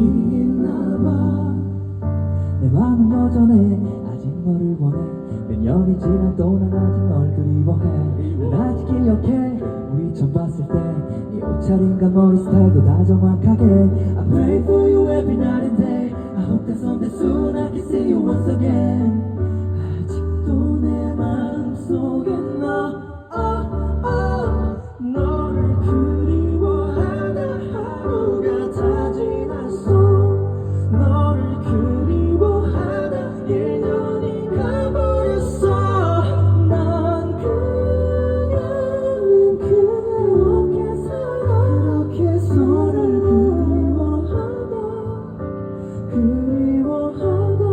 있나봐. 내 마음은 여전해. 아직 너를 원해. 몇 년이 지나도 난 아직 널 그리워해. 난 아직 기억해. 우리 처음 봤을 때네 옷차림과 머리 스타일도 다 정확하게. I pray for you every night and day. I hope that someday soon I can see you 그리워하다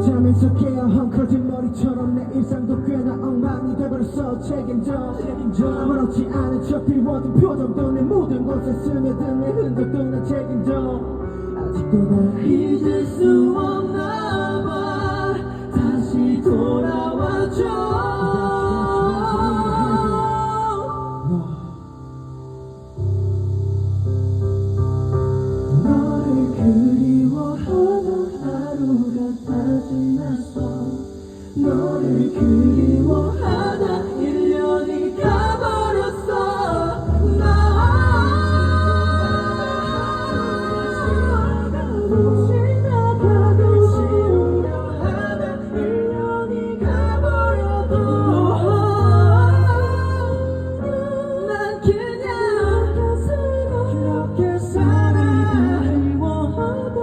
잠에서 깨어 헝클어진 머리처럼 내 일상도 꽤나 엉망이 돼버렸어. 책임져. 책임져. 아무렇지 않은 척 비워둔 표정도 내 모든 곳에 스며든 내 흔적도 난 책임져. 아직도 날 잊을 수 없나 지났어 너를 그리워하다 1년이 가버렸어. 나 지나가고 지우려 하다 1년이 가버려도 난 그냥 그렇게 살아. 그리워하다